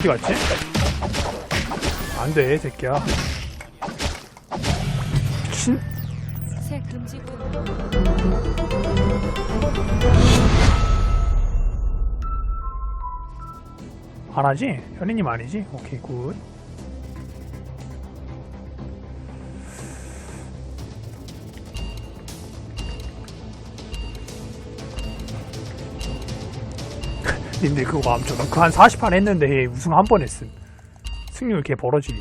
어디 갔지? 안 돼, 새끼야. 미친? 안 하지? 현이님 아니지? 오케이, 굿. 님들 그거 마음 줘. 그한 40판 했는데 우승 한 번 했음. 승률 개 벌어지니.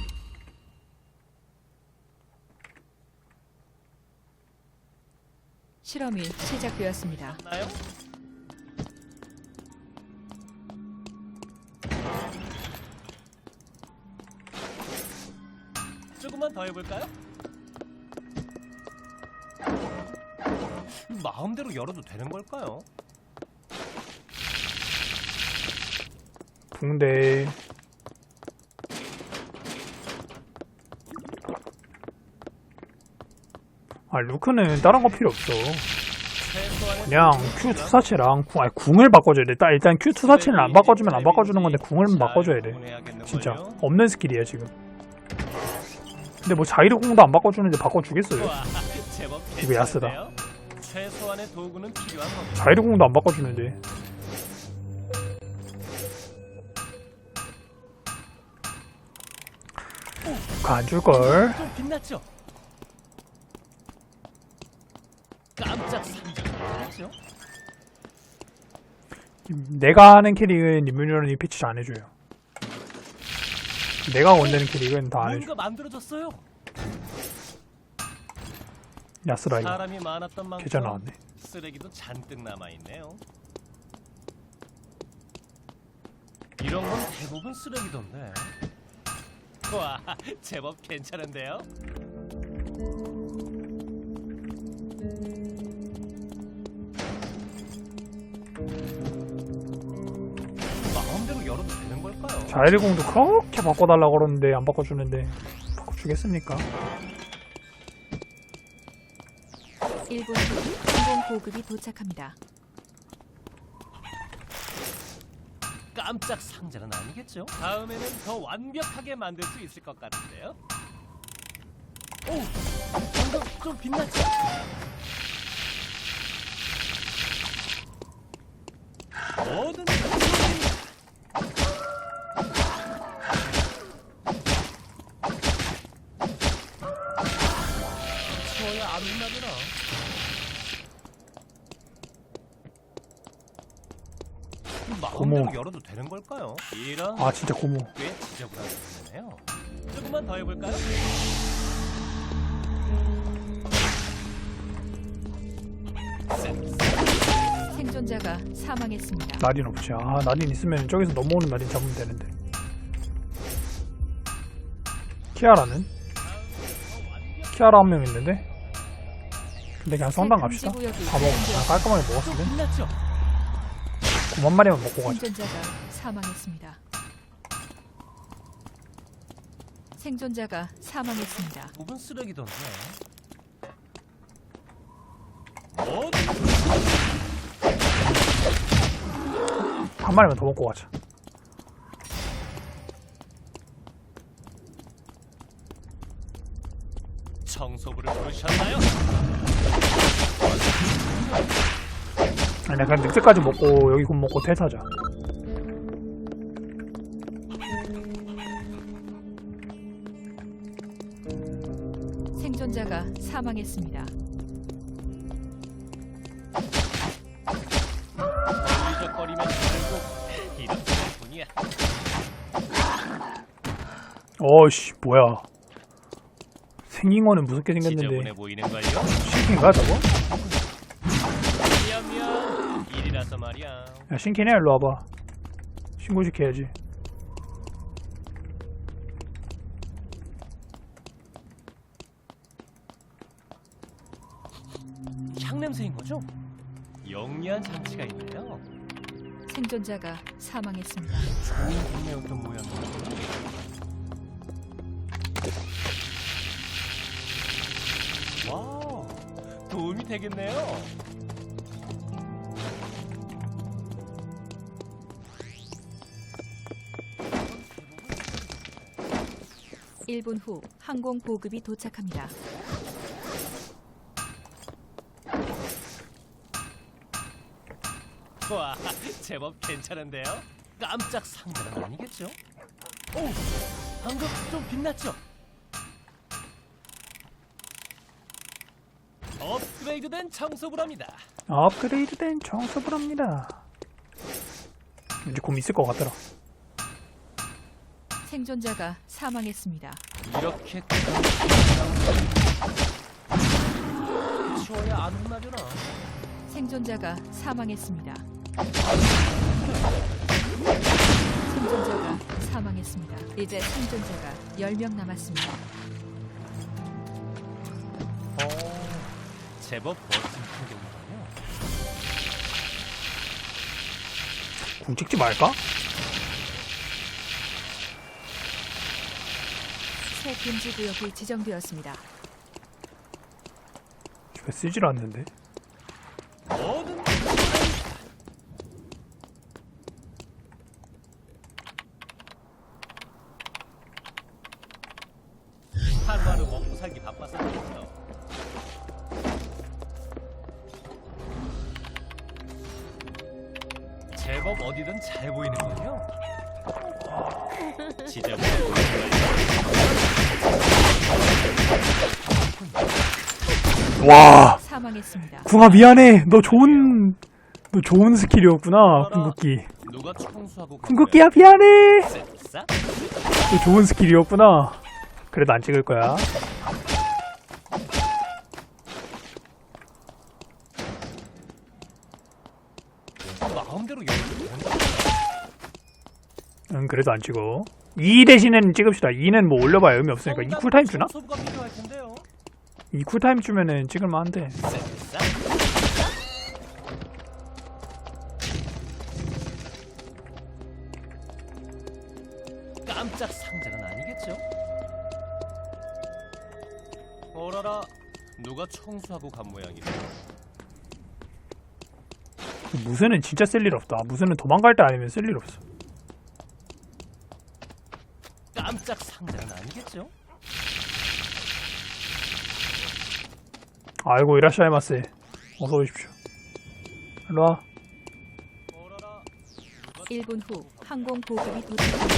실험이 시작되었습니다. 나요? 조금만 더 해볼까요? 마음대로 열어도 되는 걸까요? 붕대. 아, 루크는 다른 거 필요 없어. 그냥 Q 투사체랑 궁, 아니, 궁을 바꿔줘야 돼. 일단, 일단 Q 투사체는 안 바꿔주면 안 바꿔주는 건데 궁을 바꿔줘야 돼. 진짜 없는 스킬이야 지금. 근데 뭐 자이르 궁도 안 바꿔주는데 바꿔주겠어요? 이거 야스다. 자이르 궁도 안 바꿔주는데. 안 줄 걸. 좀 빛났죠? 깜짝? 내가 하는 캐릭은 님들은 이 패치 안 해줘요. 내가 원하는 캐릭은 다 안 해줘. 뭔가 만들어졌어요. 야스라 이거. 사람이 많았던 만큼 계좌 나왔네. 쓰레기도 잔뜩 남아 있네요. 이런 건 대부분 쓰레기던데. 와, 제법 괜찮은데요? 마음대로 열어도 되는 걸까요? 자이르 궁도 그렇게 바꿔달라고 그러는데 안 바꿔주는데 바꿔주겠습니까? 1분 후 항공 보급이 도착합니다. 깜짝 상자는 아니겠죠? 다음에는 더 완벽하게 만들 수 있을 것 같은데요. 오, 방금 좀 빛났죠? 뭐든 어머. 열어도 되는 걸까요? 이런 아 진짜 고모. 꽤 지저분한 소리네요. 조금만 더 해볼까요? 쎄, 생존자가 사망했습니다. 날인 없지. 아 날인 있으면 저기서 넘어오는 날인 잡으면 되는데. 키아라는? 키아라 한 명 있는데? 근데 그냥 성당 갑시다. 다 먹어. 그냥 깔끔하게 좀 먹었으면? 9만 마리만 먹고 가자. 생존자가 사망했습니다. 생존자가 사망했습니다. 부분 쓰레기던데. 뭐? 한 마리만 더 먹고 가자. 청소부를 부르셨나요? 아니 그냥 늑대까지 먹고 여기 곧 먹고 퇴사자. 생존자가 사망했습니다. 결국 뿐이야. 어이씨 뭐야. 생긴 거는 무섭게 생겼는데 지저분해 보이는 걸요? 신킨가 저거? 일이라서 말이야. 야 신킨해 일로 와봐. 신고시켜야지. 향 냄새인 거죠? 영리한 장치가 있네요. 생존자가 사망했습니다. 좋은 동네였던 모양이구나. 와우, 도움이 되겠네요. 1분 후 항공 보급이 도착합니다. 와, 제법 괜찮은데요? 깜짝 상자는 아니겠죠? 오, 방금 좀 빛났죠? 업그레이드된 청소부랍니다. 업그레이드된 청소부랍니다. 왠지 곰 있을 것 같더라. 생존자가 사망했습니다. 이렇게 치워야 안 혼나려나? 생존자가 사망했습니다. 생존자가 사망했습니다. 이제 생존자가 10명 남았습니다. 어, 제법 멋진 풍경이군요. 궁 찍지 말까? 새 금지 구역이 지정되었습니다. 왜 쓰질 않는데? 뭐든 하루하루 먹고 살기 바빠서 그렇죠. 제법 어디든 잘 보이는군요. 지저분 와, 사망했습니다. 궁아 미안해. 너 좋은 너 좋은 스킬이었구나. 궁극기. 누가 청소하고 궁극기야 미안해. 너 좋은 스킬이었구나. 그래도 안 찍을 거야. 마음대로 열고 응, 그래도 안 찍어. 2 대신에는 찍읍시다. 2는 뭐 올려봐야 의미 없으니까. 2 쿨타임 주나? 청소부가 필요할 텐데요. 2 쿨타임 주면은 찍을만 한데. 쎄싸? 깜짝 상자는 아니겠죠? 어라라, 누가 청소하고 간 모양이네. 무쇠는 진짜 쓸 일 없다. 무쇠는 도망갈 때 아니면 쓸 일 없어. 깜짝 상자는 아니겠죠? 아이고 이라샤이마세. 어서 오십시오. 일로 와. 어라라, 1분 후 항공 보급이 도착합니다.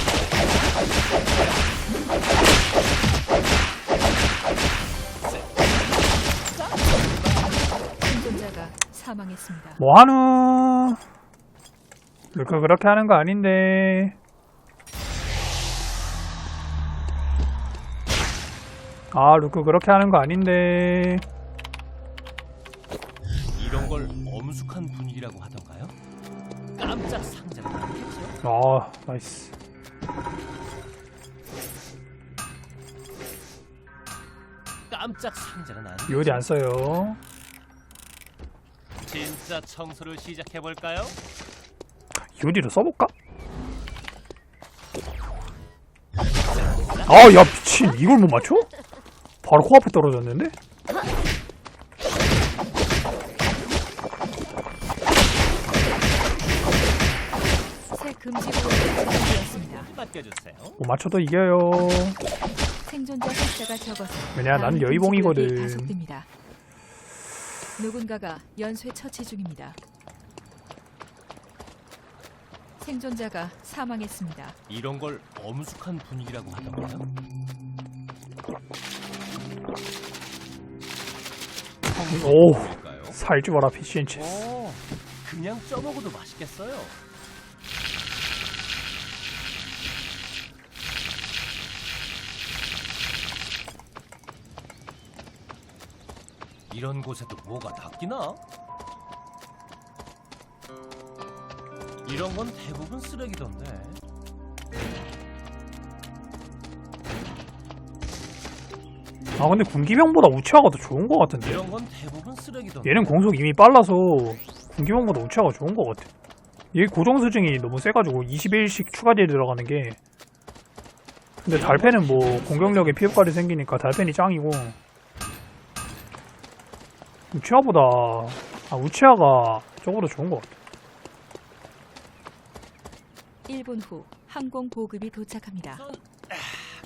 생존자가 사망했습니다. 뭐 하누? 루크 그렇게 하는 거 아닌데. 아, 루크 그렇게 하는 거 아닌데. 이런 걸 엄숙한 분위기라고 하던가요? 깜짝 상자는 아니겠죠? 아, 나이스. 깜짝 상자는 아니겠죠? 이어디 안 써요. 진짜 청소를 시작해 볼까요? 이어디로 써볼까? 아, 야, 미친. 이걸 못 맞춰? 바로 코앞에 떨어졌는데? 새 금지 구역이 지정되었습니다. 맡겨주세요. 못 맞춰도 이겨요. 생존자 숫자가 적어서 왜냐, 나는 다음 여의봉이거든. 금지 구역이 가속됩니다. 누군가가 연쇄 처치 중입니다. 생존자가 사망했습니다. 이런 걸 엄숙한 분위기라고 하던가요? 오? 살지 마라. 오, 그냥 쪄먹어도 맛있겠어요. 이런 곳에도 뭐가 닦이나? 이런 건 대부분 쓰레기던데. 아, 근데 군기병보다 우치아가 더 좋은 것 같은데. 이런 건 대부분 쓰레기던데. 얘는 공속 이미 빨라서 군기병보다 우치아가 좋은 것 같아. 얘 고정 수증이 너무 세가지고 21씩 추가 딜 들어가는 게. 근데 달패는 뭐 공격력에 피해까지 생기니까 달패이 짱이고. 우치아보다 아 우치아가 저거보다 좋은 것 같아. 1분 후 항공 보급이 도착합니다.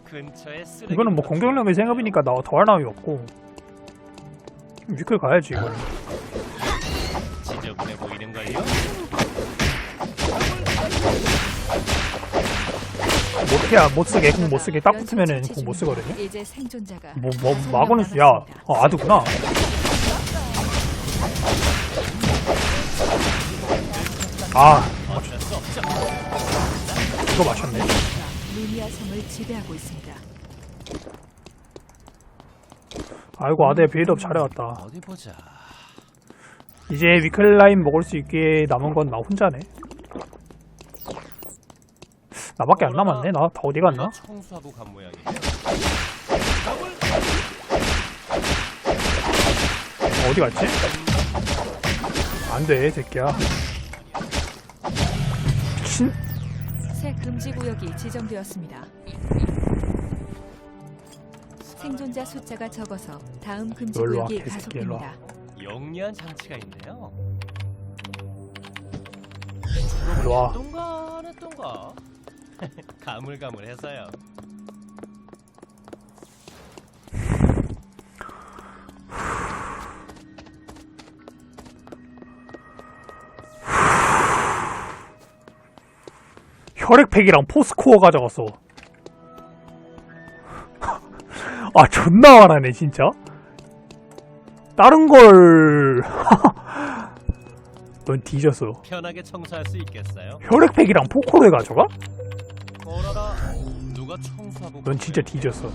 근처에 쓰레기 이거는 뭐 공격력의 생업이니까 나 더할 나위 없고 위클 가야지 이거는 지저분해 보이는 걸요? 못해야 못쓰게 공 못쓰게 딱 붙으면은 공 못쓰거든요 이제 생존자가 뭐, 뭐, 마고는, 명 야. 어, 아드구나. 아, 어쩔 수 없죠. 이거 맞췄네. 지배하고 있습니다. 아이고, 아대 빌드업 잘해왔다. 어디 보자. 이제 위클라인 먹을 수 있게 남은 건 나 혼자네. 나밖에 안 남았네. 나 다 어디 갔나? 청소하고 간 모양이에요. 어디 갔지? 안 돼, 새끼야. 친, 새 금지 구역이 지정되었습니다. 생존자 숫자가 적어서 다음 금지 일로 와, 구역이 개새끼, 일로 와. 가속됩니다. 영리한 장치가 있네요. 일로 와. 똥가 안 했던가. 가물가물해서요. 혈액팩이랑 포스코어 가져갔어. 아, 존나 화나네, 진짜. 다른 걸. 넌 뒤졌어. 편하게 청소할 수 있겠어요? 혈액팩이랑 포코를 가져가? 어라라. 누가 청소하고 넌간 진짜? 뒤졌어.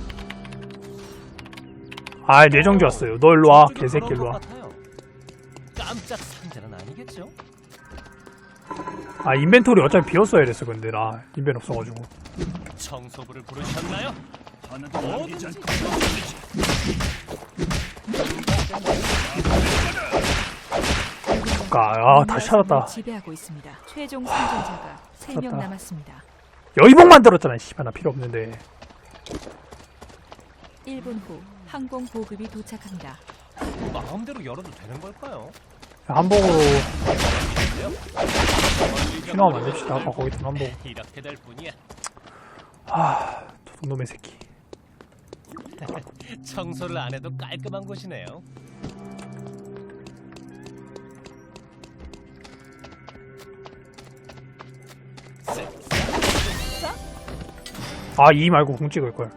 아, 뇌정지 왔어요. 너 일로 와, 저쪽이 개새끼 그런 일로 것 와. 같아요. 깜짝 상자는 아니겠죠? 아, 인벤토리 어차피 비웠어야 됐어, 근데 나 인벤 없어가지고. 청소부를 부르셨나요? 아, 아 다시 찾았다. 지배하고 있습니다. 최종 생존자가 3명 찾았다. 남았습니다. 여의봉 만들었잖아, 씨발, 나 필요 없는데. 1분 후 항공 보급이 도착합니다. 마음대로 열어도 되는 걸까요? 한복으로 안 됩시다. 아까 거기 돈 한복. 이렇게 될 뿐이야. 아, 도둑놈의 새끼. 청소를 안 해도 깔끔한 곳이네요. 아, 이 말고 공 찍을 걸.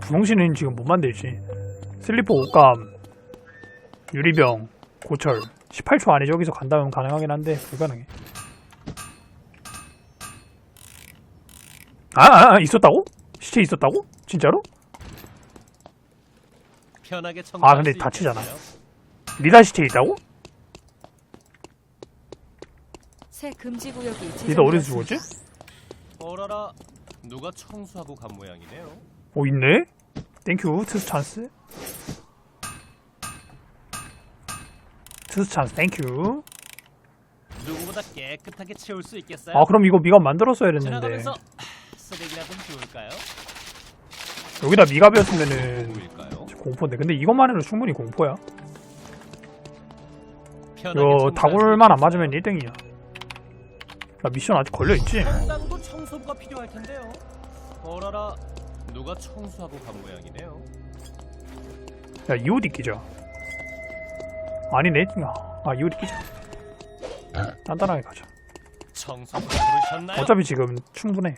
분홍신은 지금 못 만들지. 슬리퍼 옷감, 유리병, 고철. 18초 안에 저기서 간다면 가능하긴 한데 불가능해. 아, 아, 아 있었다고? 시체 있었다고? 진짜로? 편하게 아, 근데 수 다치잖아. 리다 시체 있다고? 새 금지 구역이 리다 어디서. 죽었지? 어라라. 누가 청소하고 간 모양이네요. 오 있네? 땡큐 트스 찬스 트스 찬스 땡큐 누구보다 깨끗하게 치울 수 있겠어요? 아 그럼 이거 미갑 만들었어야 지나가면서 주울까요? 여기다 미갑이었으면은 보일까요? 공포인데 근데 이것만 해도 충분히 공포야 편하게 이거 청소할 다굴만 안수 맞으면 있겠어요? 1등이야 나 미션 아직 걸려있지? 상당도 청소부가 필요할 텐데요. 어라라. 누가 청소하고 간 모양이네요. 야이 옷 입기자 아니네 아이옷 입기자. 단단하게 가자? 어차피 지금 충분해.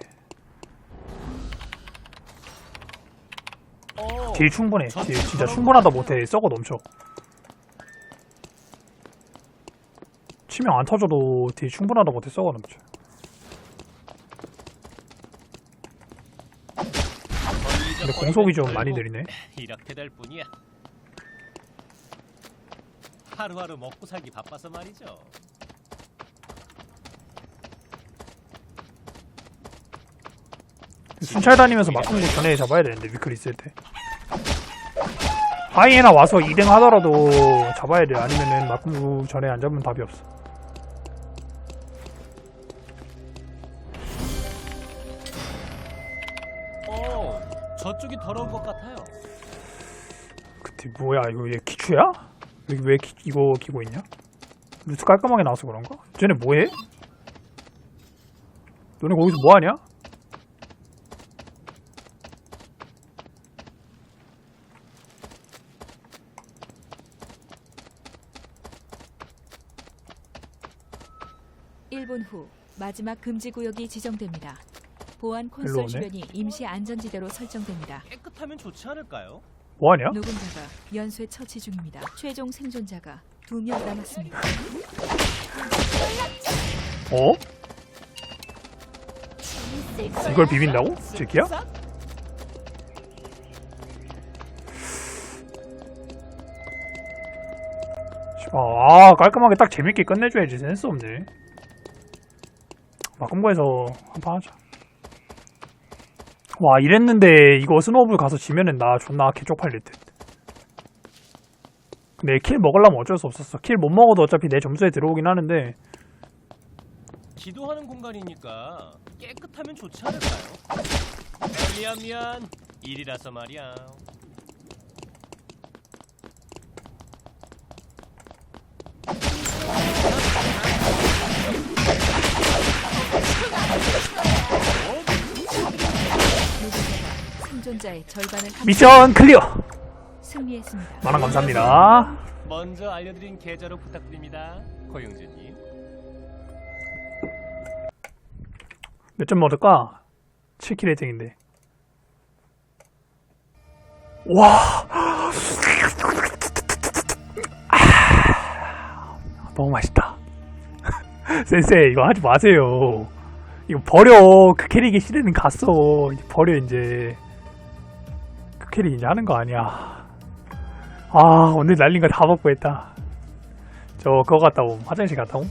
어, 딜 충분해. 딜 진짜 충분하다 못해. 썩어 넘쳐. 치명 안 터져도 딜 충분하다 못해 썩어 넘쳐. 근데 공속이 좀 많이 느리네. 이렇게 될 뿐이야. 하루하루 먹고 살기 바빠서 말이죠. 순찰 다니면서 거 전에 잡아야 되는데 위클 있을 때 하이에나 와서 2등 하더라도 잡아야 돼 아니면은 막구 전에 안 잡으면 답이 없어 어, 저쪽이 더러운 것 같아요. 그때 뭐야 이거 얘 기추야? 여기 왜 기, 이거 끼고 있냐? 루트 깔끔하게 나와서 그런가? 쟤네 뭐해? 너네 거기서 뭐하냐? 일분후 마지막 금지 구역이 지정됩니다. 보안 일로 콘솔 오네. 주변이 임시 안전지대로 설정됩니다. 깨끗하면 좋지 않을까요? 뭐하냐? 누군가가 연쇄 처치 중입니다. 최종 생존자가 두 명 남았습니다. 어? 이걸 비빈다고? 새끼야? 아 깔끔하게 딱 재밌게 끝내줘야지 센스 없네 마금고에서 한판 하자 와 이랬는데 이거 스노우볼 가서 지면은 나 존나 개쪽팔릴 듯 근데 킬 먹으려면 어쩔 수 없었어 킬 못 먹어도 어차피 내 점수에 들어오긴 하는데 기도하는 공간이니까 깨끗하면 좋지 않을까요? 미안 미안 일이라서 말이야. 생존자의 절반을 함- 미션 클리어 승리했습니다. 만원 감사합니다 먼저 알려드린 계좌로 부탁드립니다. 고용주님. 몇점 얻을까? 7킬 레이팅인데. 와! 아, 너무 맛있다. 센세, 이거 하지 마세요. 이거 버려. 그 캐릭의 시대는 갔어. 이제 버려, 이제. 그 캐릭 이제 하는 거 아니야. 아, 오늘 날린 거 다 먹고 했다. 저, 그거 갔다 옴. 화장실 갔다 옴.